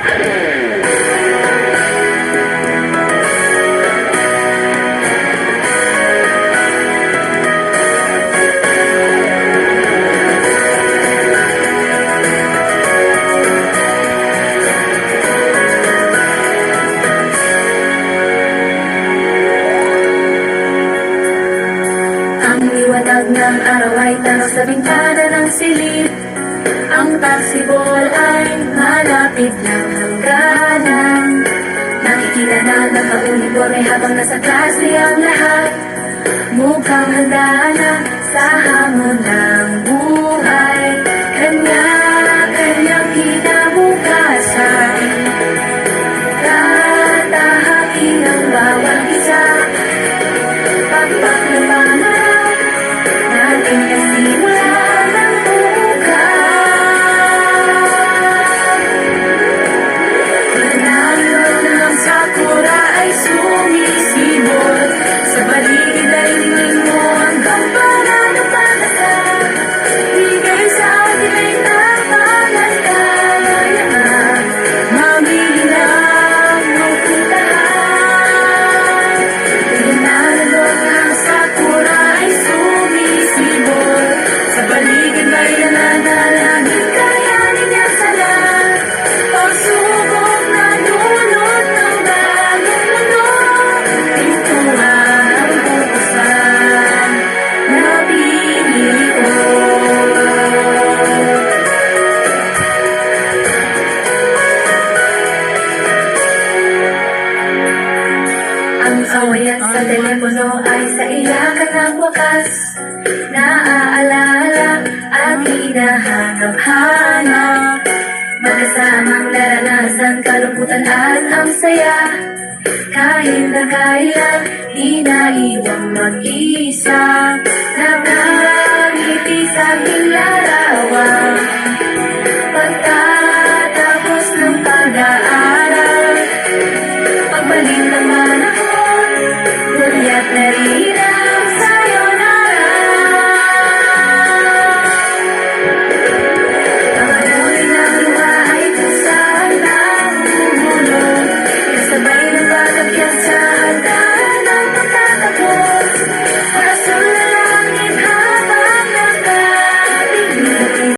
Ang liwanag ng araw ay tanong sa bintana ng silid. Ang taxiball ay malapit ng hangganan Nakikita na naka-uniforme habang nasa klase ang lahat. Mukhang handa na sa hamon ng Kawayan sa telepono ay sa iyakan ng wakas. Naaalala at hinahanap-hanap Magkasamang naranasan, kalungkutan at ang saya. Kahit na kailan, di naiwang mag-isa. Nakangiti